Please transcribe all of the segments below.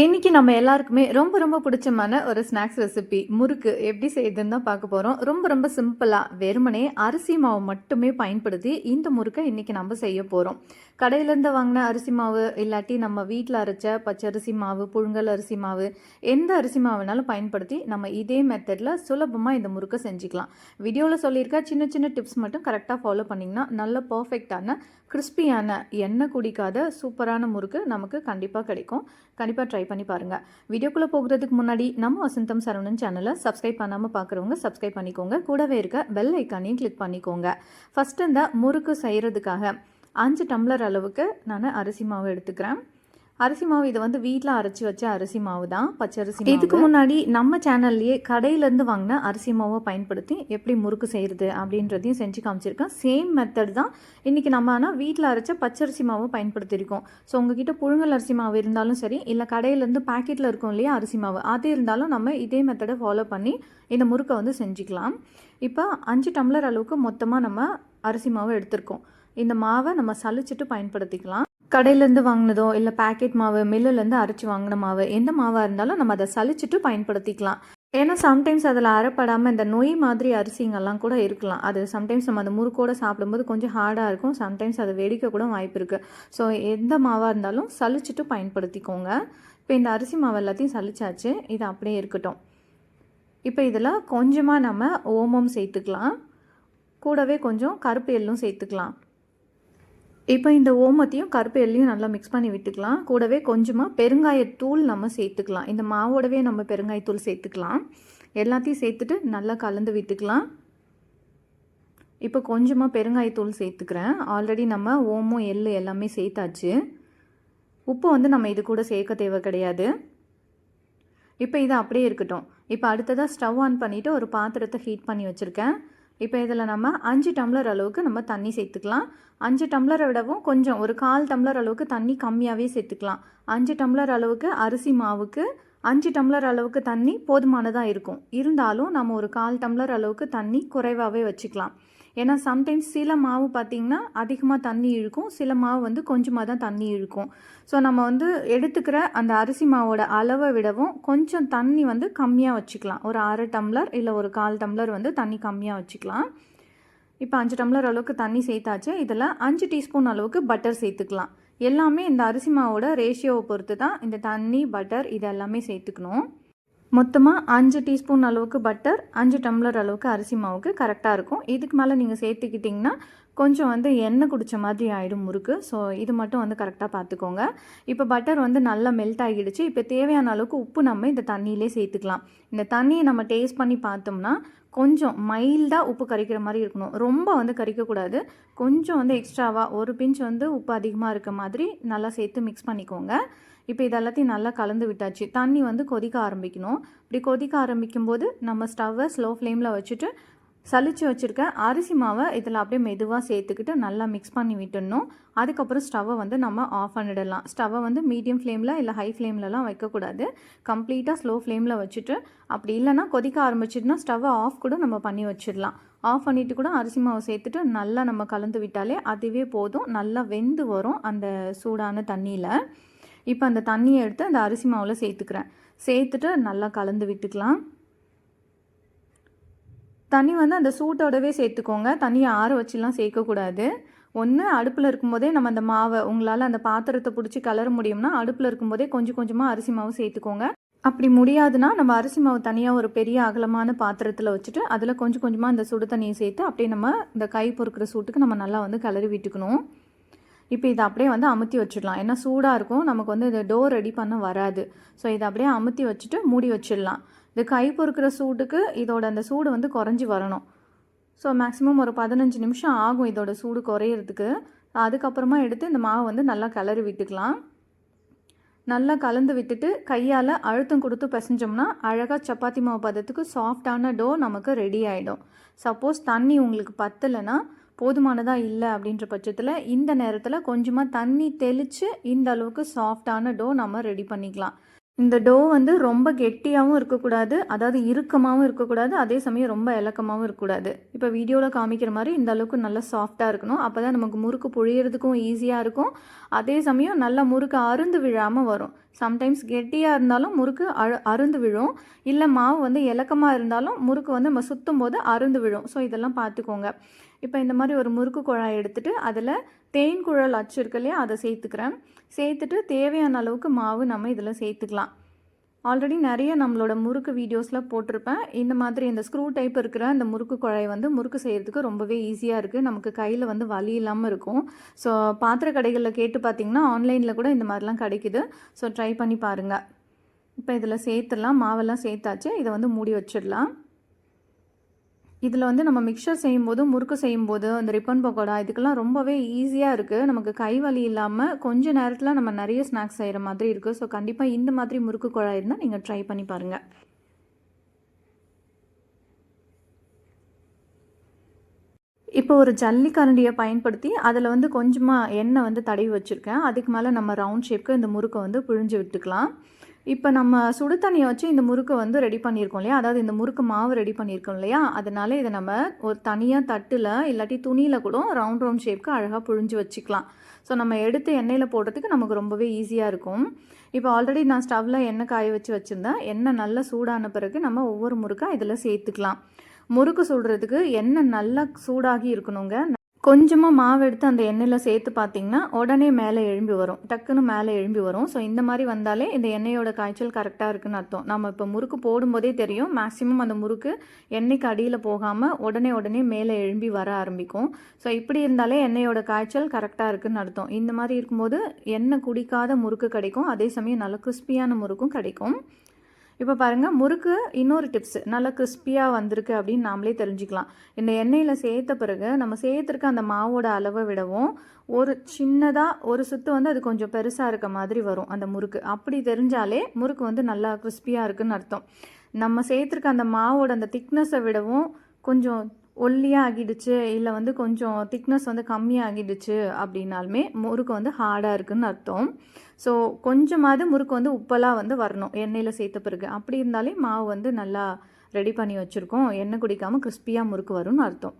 இன்னைக்கு நம்ம எல்லாருக்குமே ரொம்ப ரொம்ப பிடிச்சமான ஒரு ஸ்நாக்ஸ் ரெசிபி முறுக்கு எப்படி செய்யுதுன்னு தான் பார்க்க போகிறோம் ரொம்ப ரொம்ப சிம்பிளாக வெறுமனே அரிசி மாவு மட்டுமே பயன்படுத்தி இந்த முறுக்கை இன்றைக்கி நம்ம செய்ய போகிறோம் கடையிலேருந்து வாங்கின அரிசி மாவு இல்லாட்டி நம்ம வீட்டில் அரைச்ச பச்சரிசி மாவு புழுங்கல் அரிசி மாவு எந்த அரிசி மாவுனாலும் பயன்படுத்தி நம்ம இதே மெத்தடில் சுலபமாக இந்த முறுக்கை செஞ்சுக்கலாம். வீடியோவில் சொல்லியிருக்க சின்ன சின்ன டிப்ஸ் மட்டும் கரெக்டாக ஃபாலோ பண்ணிங்கன்னா நல்ல பர்ஃபெக்டான கிறிஸ்பியான எண்ணெய் குடிக்காத சூப்பரான முறுக்கு நமக்கு கண்டிப்பாக கிடைக்கும். கண்டிப்பாக ட்ரை பண்ணி பாருங்கள் வீடியோக்குள்ளே போகிறதுக்கு முன்னாடி நம்ம வசந்தம் சரவணன் சேனலை சப்ஸ்கிரைப் பண்ணாமல் பார்க்குறவங்க சப்ஸ்கிரைப் பண்ணிக்கோங்க. கூடவே இருக்க பெல் ஐக்கானையும் கிளிக் பண்ணிக்கோங்க. ஃபஸ்ட்டு இந்த முறுக்கு செய்கிறதுக்காக அஞ்சு டம்ளர் அளவுக்கு நான் அரிசி மாவு எடுத்துக்கிறேன். அரிசி மாவு இது வந்து வீட்டில் அரைச்சி வச்ச அரிசி மாவு தான் பச்சரிசி இதுக்கு முன்னாடி நம்ம சேனல்லையே கடையிலேருந்து வாங்கின அரிசி மாவை பயன்படுத்தி எப்படி முறுக்கு செய்கிறது அப்படின்றதையும் செஞ்சு காமிச்சிருக்கேன். சேம் மெத்தட் தான் இன்றைக்கி நம்ம ஆனால் வீட்டில் அரைச்ச பச்சரிசி மாவை பயன்படுத்தியிருக்கோம். ஸோ உங்ககிட்ட புழுங்கல் அரிசி மாவு இருந்தாலும் சரி இல்லை கடையிலேருந்து பாக்கெட்டில் இருக்கும் இல்லையா அரிசி மாவு அது இருந்தாலும் நம்ம இதே மெத்தடை ஃபாலோ பண்ணி இந்த முறுக்கை வந்து செஞ்சுக்கலாம். இப்போ அஞ்சு டம்ளர் அளவுக்கு மொத்தமாக நம்ம அரிசி மாவு எடுத்திருக்கோம். இந்த மாவை நம்ம சலிச்சிட்டு பயன்படுத்திக்கலாம். கடையிலேருந்து வாங்கினதோ இல்லை பேக்கெட் மாவு மில்லுலேருந்து அரைச்சி வாங்கின மாவு எந்த மாவாக இருந்தாலும் நம்ம அதை சலிச்சிட்டு பயன்படுத்திக்கலாம். ஏன்னா சம்டைம்ஸ் அதில் அரைப்படாமல் இந்த நொய் மாதிரி அரிசிங்கெல்லாம் கூட இருக்கலாம். அது சம்டைம்ஸ் நம்ம அந்த முறுக்கோட சாப்பிடும்போது கொஞ்சம் ஹார்டாக இருக்கும். சம்டைம்ஸ் அதை வெடிக்க கூட வாய்ப்பு இருக்குது ஸோ எந்த மாவாக இருந்தாலும் சலிச்சிட்டு பயன்படுத்திக்கோங்க. இப்போ இந்த அரிசி மாவு எல்லாத்தையும் சலிச்சாச்சு. இது அப்படியே இருக்கட்டும். இப்போ இதில் கொஞ்சமாக நம்ம ஓமம் சேர்த்துக்கலாம். கூடவே கொஞ்சம் கருப்பு எள்ளும் சேர்த்துக்கலாம். இப்போ இந்த ஓமத்தையும் கருப்பு எள்ளையும் நல்லா மிக்ஸ் பண்ணி விட்டுக்கலாம். கூடவே கொஞ்சமாக பெருங்காயத்தூள் நம்ம சேர்த்துக்கலாம். இந்த மாவோடவே நம்ம பெருங்காயத்தூள் சேர்த்துக்கலாம். எல்லாத்தையும் சேர்த்துட்டு நல்லா கலந்து விட்டுக்கலாம். இப்போ கொஞ்சமாக பெருங்காயத்தூள் சேர்த்துக்கிறேன். ஆல்ரெடி நம்ம ஓமம் எள்ளு எல்லாமே சேர்த்தாச்சு. உப்பு வந்து நம்ம இது கூட சேர்க்க தேவை கிடையாது. இப்போ இது அப்படியே இருக்கட்டும். இப்போ அடுத்ததாக ஸ்டவ் ஆன் பண்ணிவிட்டு ஒரு பாத்திரத்தை ஹீட் பண்ணி வச்சுருக்கேன். இப்போ இதில் நம்ம அஞ்சு டம்ளர் அளவுக்கு நம்ம தண்ணி சேர்த்துக்கலாம். அஞ்சு டம்ளரை விடவும் கொஞ்சம் ஒரு கால் டம்ளர் அளவுக்கு தண்ணி கம்மியாகவே சேர்த்துக்கலாம். அஞ்சு டம்ளர் அளவுக்கு அரிசி மாவுக்கு அஞ்சு டம்ளர் அளவுக்கு தண்ணி போதுமானதாக இருக்கும். இருந்தாலும் நம்ம ஒரு கால் டம்ளர் அளவுக்கு தண்ணி குறைவாகவே வச்சுக்கலாம். ஏன்னா சம்டைம்ஸ் சில மாவு பார்த்திங்கன்னா அதிகமாக தண்ணி இழுக்கும். சில மாவு வந்து கொஞ்சமாக தான் தண்ணி இழுக்கும். ஸோ நம்ம வந்து எடுத்துக்கிற அந்த அரிசி மாவோட அளவை விடவும் கொஞ்சம் தண்ணி வந்து கம்மியாக வச்சுக்கலாம். ஒரு அரை டம்ளர் இல்லை ஒரு கால் டம்ளர் வந்து தண்ணி கம்மியாக வச்சுக்கலாம். இப்போ அஞ்சு டம்ளர் அளவுக்கு தண்ணி சேர்த்தாச்சு. இதில் அஞ்சு டீஸ்பூன் அளவுக்கு பட்டர் சேர்த்துக்கலாம். எல்லாமே இந்த அரிசி மாவோட ரேஷியோவை பொறுத்து தான் இந்த தண்ணி பட்டர் இது எல்லாமே சேர்த்துக்கணும். மொத்தமாக அஞ்சு டீஸ்பூன் அளவுக்கு பட்டர் அஞ்சு டம்ளர் அளவுக்கு அரிசி மாவுக்கு கரெக்டாக இருக்கும். இதுக்கு மேலே நீங்கள் சேர்த்துக்கிட்டிங்கன்னா கொஞ்சம் வந்து எண்ணெய் குடித்த மாதிரி ஆகிடும் முறுக்கு. ஸோ இது மட்டும் வந்து கரெக்டாக பார்த்துக்கோங்க இப்போ பட்டர் வந்து நல்லா மெல்ட் ஆகிடுச்சு. இப்போ தேவையான அளவுக்கு உப்பு நம்ம இந்த தண்ணியிலே சேர்த்துக்கலாம். இந்த தண்ணியை நம்ம டேஸ்ட் பண்ணி பார்த்தோம்னா கொஞ்சம் மைல்டாக உப்பு கறிக்கிற மாதிரி இருக்கணும். ரொம்ப வந்து கறிக்கக்கூடாது கொஞ்சம் வந்து எக்ஸ்ட்ராவாக ஒரு பிஞ்ச் வந்து உப்பு அதிகமாக இருக்க மாதிரி நல்லா சேர்த்து மிக்ஸ் பண்ணிக்கோங்க. இப்போ இதெல்லாத்தையும் நல்லா கலந்து விட்டாச்சு. தண்ணி வந்து கொதிக்க ஆரம்பிக்கணும். இப்படி கொதிக்க ஆரம்பிக்கும் போது நம்ம ஸ்டவ்வை ஸ்லோ ஃப்ளேமில் வச்சுட்டு சளிச்சு வச்சுருக்க அரிசி மாவை இதில் அப்படியே மெதுவாக சேர்த்துக்கிட்டு நல்லா மிக்ஸ் பண்ணி விட்டுடணும். அதுக்கப்புறம் ஸ்டவ்வை வந்து நம்ம ஆஃப் பண்ணிடலாம். ஸ்டவ்வை வந்து மீடியம் ஃப்ளேமில் இல்லை ஹை ஃப்ளேம்லலாம் வைக்கக்கூடாது. கம்ப்ளீட்டாக ஸ்லோ ஃப்ளேமில் வச்சுட்டு அப்படி இல்லைன்னா கொதிக்க ஆரம்பிச்சிட்டுனா ஸ்டவ்வை ஆஃப் கூட நம்ம பண்ணி வச்சிடலாம். ஆஃப் பண்ணிவிட்டு கூட அரிசி மாவை சேர்த்துட்டு நல்லா நம்ம கலந்து விட்டாலே அதுவே போதும். நல்லா வெந்து வரும் அந்த சூடான தண்ணியில். இப்போ அந்த தண்ணியை எடுத்து அந்த அரிசி மாவில் சேர்த்துக்கிறேன். சேர்த்துட்டு நல்லா கலந்து விட்டுக்கலாம். தண்ணி வந்து அந்த சூட்டோடவே சேர்த்துக்கோங்க. தண்ணியை ஆற வச்சுலாம் சேர்க்கக்கூடாது. ஒன்று அடுப்பில் இருக்கும்போதே நம்ம அந்த மாவை உங்களால் அந்த பாத்திரத்தை பிடிச்சி கலர முடியும்னா அடுப்பில் இருக்கும்போதே கொஞ்சம் கொஞ்சமாக அரிசி மாவு சேர்த்துக்கோங்க. அப்படி முடியாதுன்னா நம்ம அரிசி மாவு தனியாக ஒரு பெரிய அகலமான பாத்திரத்தில் வச்சுட்டு அதில் கொஞ்சம் கொஞ்சமாக அந்த சுடு தண்ணியை சேர்த்து அப்படியே நம்ம இந்த கை பொறுக்கிற சூட்டுக்கு நம்ம நல்லா வந்து கலரி விட்டுக்கணும். இப்போ இதை அப்படியே வந்து அமுத்தி வச்சிடலாம். ஏன்னா சூடாக இருக்கும். நமக்கு வந்து இந்த டோர் ரெடி பண்ண வராது. ஸோ இதை அப்படியே அமுத்தி வச்சுட்டு மூடி வச்சிடலாம். இது கை பொறுக்கிற சூட்டுக்கு இதோட அந்த சூடு வந்து குறைஞ்சி வரணும். ஸோ மேக்ஸிமம் ஒரு பதினஞ்சு நிமிஷம் ஆகும் இதோட சூடு குறையிறதுக்கு. அதுக்கப்புறமா எடுத்து இந்த மாவை வந்து நல்லா கிளறி விட்டுக்கலாம். நல்லா கலந்து விட்டுட்டு கையால் அழுத்தம் கொடுத்து பிசைஞ்சோம்னா அழகாக சப்பாத்தி மாவு பதத்துக்கு சாஃப்டான டோ நமக்கு ரெடி ஆகிடும் சப்போஸ் தண்ணி உங்களுக்கு பத்தலைன்னா போதுமானதாக இல்லை அப்படின்ற பட்சத்தில் இந்த நேரத்தில் கொஞ்சமாக தண்ணி தெளித்து இந்த அளவுக்கு சாஃப்டான டோ நம்ம ரெடி பண்ணிக்கலாம். இந்த டோ வந்து ரொம்ப கெட்டியாகவும் இருக்கக்கூடாது அதாவது இறுக்கமாகவும் இருக்கக்கூடாது அதே சமயம் ரொம்ப இலக்கமாகவும் இருக்கக்கூடாது. இப்போ வீடியோவில் காமிக்கிற மாதிரி இந்த அளவுக்கு நல்லா சாஃப்டாக இருக்கணும். அப்போ தான் நமக்கு முறுக்கு புழியறதுக்கும் ஈஸியாக இருக்கும். அதே சமயம் நல்லா முறுக்கு அருந்து விழாமல் வரும். சம்டைம்ஸ் கெட்டியாக இருந்தாலும் முறுக்கு அழு அருந்து விழும். இல்லை மாவு வந்து இலக்கமாக இருந்தாலும் முறுக்கு வந்து நம்ம சுற்றும் போது அருந்து விழும். ஸோ இதெல்லாம் பார்த்துக்கோங்க. இப்போ இந்த மாதிரி ஒரு முறுக்கு குழாய் எடுத்துகிட்டு அதில் தேன் குழல் அச்சு இருக்கு இல்லையா அதை சேர்த்துக்கிறேன். சேர்த்துட்டு தேவையான அளவுக்கு மாவு நம்ம இதில் சேர்த்துக்கலாம். ஆல்ரெடி நிறைய நம்மளோட முறுக்கு வீடியோஸ்லாம் போட்டிருப்பேன். இந்த மாதிரி இந்த ஸ்க்ரூ டைப் இருக்கிற இந்த முறுக்கு குழாய் வந்து முறுக்கு செய்கிறதுக்கு ரொம்பவே ஈஸியாக இருக்குது நமக்கு கையில் வந்து வலி இல்லாமல் இருக்கும். ஸோ பாத்திர கடைகளில் கேட்டு பார்த்தீங்கன்னா ஆன்லைனில் கூட இந்த மாதிரிலாம் கிடைக்குது. ஸோ ட்ரை பண்ணி பாருங்கள் இப்போ இதில் சேர்த்துடலாம். மாவெல்லாம் சேர்த்தாச்சு. இதை வந்து மூடி வச்சிடலாம். இதில் வந்து நம்ம மிக்சர் செய்யும்போது முறுக்கு செய்யும்போது அந்த ரிப்பன் பக்கோடா இதுக்கெல்லாம் ரொம்பவே ஈஸியாக இருக்குது நமக்கு கை வலி இல்லாமல் கொஞ்ச நேரத்தில் நம்ம நிறைய ஸ்நாக்ஸ் செய்கிற மாதிரி இருக்குது ஸோ கண்டிப்பாக இந்த மாதிரி முறுக்கு குழாய் இருந்தால் நீங்கள் ட்ரை பண்ணி பாருங்கள் இப்போ ஒரு ஜல்லி கரண்டியை பயன்படுத்தி அதில் வந்து கொஞ்சமாக எண்ணெய் வந்து தடவி வச்சுருக்கேன். அதுக்கு மேலே நம்ம ரவுண்ட் ஷேப்க்கு இந்த முறுக்கை வந்து பிழிஞ்சு விட்டுக்கலாம். இப்போ நம்ம சுடு தண்ணியை வச்சு இந்த முறுக்கு வந்து ரெடி பண்ணியிருக்கோம் இல்லையா? அதாவது இந்த முறுக்கு மாவு ரெடி பண்ணியிருக்கோம் இல்லையா? அதனால இதை நம்ம ஒரு தனியாக தட்டில் இல்லாட்டி துணியில் கூட ரவுண்ட் ரவுண்ட் ஷேப்க்கு அழகாக புழிஞ்சு வச்சுக்கலாம். ஸோ நம்ம எடுத்து எண்ணெயில் போடுறதுக்கு நமக்கு ரொம்பவே ஈஸியாக இருக்கும். இப்போ ஆல்ரெடி நான் ஸ்டவ்வில் எண்ணெய் காய வச்சு வச்சுருந்தேன். எண்ணெய் நல்லா சூடான பிறகு நம்ம ஒவ்வொரு முறுக்காக இதில் சேர்த்துக்கலாம். முறுக்கு சுடுறதுக்கு எண்ணெய் நல்லா சூடாகி இருக்கணுங்க. கொஞ்சமாக மாவு எடுத்து அந்த எண்ணெயில் சேர்த்து பார்த்தீங்கன்னா உடனே மேலே எழும்பி வரும். டக்குன்னு மேலே எழும்பி வரும். ஸோ இந்த மாதிரி வந்தாலே இந்த எண்ணெயோட காய்ச்சல் கரெக்டாக இருக்குன்னு அர்த்தம். நம்ம இப்போ முறுக்கு போடும்போதே தெரியும். மேக்ஸிமம் அந்த முறுக்கு எண்ணெய்க்கு அடியில் போகாமல் உடனே உடனே மேலே எழும்பி வர ஆரம்பிக்கும். ஸோ இப்படி இருந்தாலே எண்ணெயோட காய்ச்சல் கரெக்டாக இருக்குன்னு அர்த்தம். இந்த மாதிரி இருக்கும்போது எண்ணெய் குடிக்காத முறுக்கு கிடைக்கும். அதே சமயம் நல்ல கிறிஸ்பியான முறுக்கும் கிடைக்கும். இப்போ பாருங்கள் முறுக்கு இன்னொரு டிப்ஸ் நல்லா கிறிஸ்பியாக வந்திருக்கு அப்படின்னு நாமளே தெரிஞ்சுக்கலாம். இந்த எண்ணெயில் சேர்த்த பிறகு நம்ம சேர்த்துருக்க அந்த மாவோட அளவை விடவும் ஒரு சின்னதாக ஒரு சுத்து வந்து அது கொஞ்சம் பெருசாக இருக்க மாதிரி வரும் அந்த முறுக்கு. அப்படி தெரிஞ்சாலே முறுக்கு வந்து நல்லா கிறிஸ்பியாக இருக்குன்னு அர்த்தம். நம்ம சேர்த்துருக்க அந்த மாவோட அந்த திக்னஸை விடவும் கொஞ்சம் ஒல்லியாக ஆகிடுச்சு இல்லை வந்து கொஞ்சம் திக்னஸ் வந்து கம்மியாகிடுச்சு அப்படின்னாலுமே முறுக்கு வந்து ஹார்டாக இருக்குதுன்னு அர்த்தம். ஸோ கொஞ்சமாவது முறுக்கு வந்து உப்பெல்லாம் வந்து வரணும் எண்ணெயில் சேர்த்த பிறகு. அப்படி இருந்தாலே மாவு வந்து நல்லா ரெடி பண்ணி வச்சுருக்கோம். எண்ணெய் குடிக்காமல் கிறிஸ்பியாக முறுக்கு வரும்னு அர்த்தம்.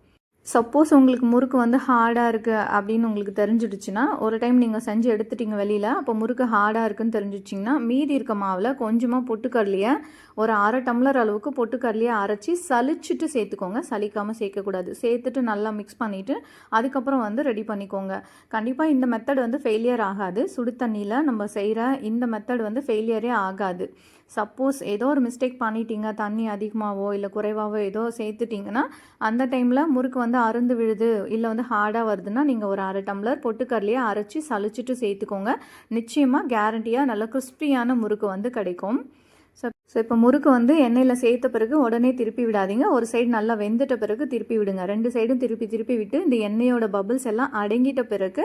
சப்போஸ் உங்களுக்கு முறுக்கு வந்து ஹார்டாக இருக்குது அப்படின்னு உங்களுக்கு தெரிஞ்சிடுச்சுன்னா ஒரு டைம் நீங்கள் செஞ்சு எடுத்துட்டீங்க வெளியில் அப்போ முறுக்கு ஹார்டாக இருக்குன்னு தெரிஞ்சிச்சிங்கன்னா மீதி இருக்க மாவில் கொஞ்சமாக பொட்டுக்கடலையை ஒரு அரை டம்ளர் அளவுக்கு பொட்டுக்கடலையை அரைச்சி சலிச்சுட்டு சேர்த்துக்கோங்க. சலிக்காமல் சேர்க்கக்கூடாது. சேர்த்துட்டு நல்லா மிக்ஸ் பண்ணிவிட்டு அதுக்கப்புறம் வந்து ரெடி பண்ணிக்கோங்க. கண்டிப்பாக இந்த மெத்தட் வந்து ஃபெயிலியர் ஆகாது. சுடு தண்ணியில் நம்ம செய்கிற இந்த மெத்தட் வந்து ஃபெயிலியரே ஆகாது. சப்போஸ் ஏதோ ஒரு மிஸ்டேக் பண்ணிட்டீங்க தண்ணி அதிகமாகவோ இல்லை குறைவாகவோ ஏதோ சேர்த்துட்டிங்கன்னா அந்த டைமில் முறுக்கு வந்து அருந்து விழுது இல்லை வந்து ஹார்டாக வருதுன்னா நீங்கள் ஒரு அரை டம்ளர் பொட்டுக்கடலையே அரைச்சி சளிச்சிட்டு சேர்த்துக்கோங்க. நிச்சயமாக கேரண்டியாக நல்ல கிறிஸ்பியான முறுக்கு வந்து கிடைக்கும். ஸோ ஸோ இப்போ முறுக்கு வந்து எண்ணெயில் சேர்த்த பிறகு உடனே திருப்பி விடாதீங்க. ஒரு சைடு நல்லா வெந்துட்ட பிறகு திருப்பி விடுங்க. ரெண்டு சைடும் திருப்பி திருப்பி விட்டு இந்த எண்ணெயோட பபிள்ஸ் எல்லாம் அடங்கிட்ட பிறகு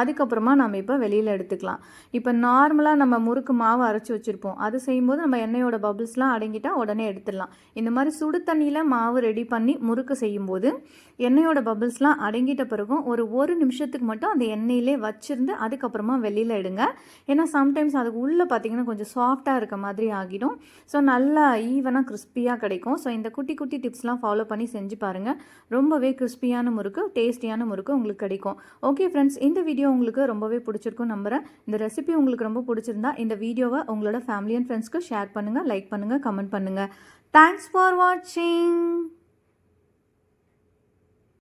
அதுக்கப்புறமா நம்ம இப்போ வெளியில் எடுத்துக்கலாம். இப்போ நார்மலாக நம்ம முறுக்கு மாவு அரைச்சி வச்சுருப்போம். அது செய்யும்போது நம்ம எண்ணெயோட பபிள்ஸ்லாம் அடங்கிட்டால் உடனே எடுத்துடலாம். இந்த மாதிரி சுடு தண்ணியில் மாவு ரெடி பண்ணி முறுக்கு செய்யும்போது எண்ணெயோட பபிள்ஸ்லாம் அடங்கிட்ட பிறகும் ஒரு ஒரு நிமிஷத்துக்கு மட்டும் அந்த எண்ணெயிலே வச்சுருந்து அதுக்கப்புறமா வெளியில் எடுங்க. ஏன்னா சம்டைம்ஸ் அதுக்கு உள்ளே பார்த்தீங்கன்னா கொஞ்சம் சாஃப்டாக இருக்க மாதிரி ஆகிடும். ஸோ நல்லா ஈவனாக கிறிஸ்பியாக கிடைக்கும். ஸோ இந்த குட்டி குட்டி டிப்ஸ்லாம் ஃபாலோ பண்ணி செஞ்சு பாருங்கள் ரொம்பவே கிறிஸ்பியான முறுக்கு டேஸ்டியான முறுக்கு உங்களுக்கு கிடைக்கும். ஓகே ஃப்ரெண்ட்ஸ் இந்த வீடியோ உங்களுக்கு ரொம்பவே பிடிச்சிருக்கும் நம்புகிறேன் இந்த ரெசிபி உங்களுக்கு ரொம்ப பிடிச்சிருந்தா இந்த வீடியோவை உங்களோட ஃபேமிலி அண்ட் ஃப்ரெண்ட்ஸ்க்கு ஷேர் பண்ணுங்கள் லைக் பண்ணுங்கள் கமெண்ட் பண்ணுங்கள் தேங்க்ஸ் ஃபார் வாட்சிங்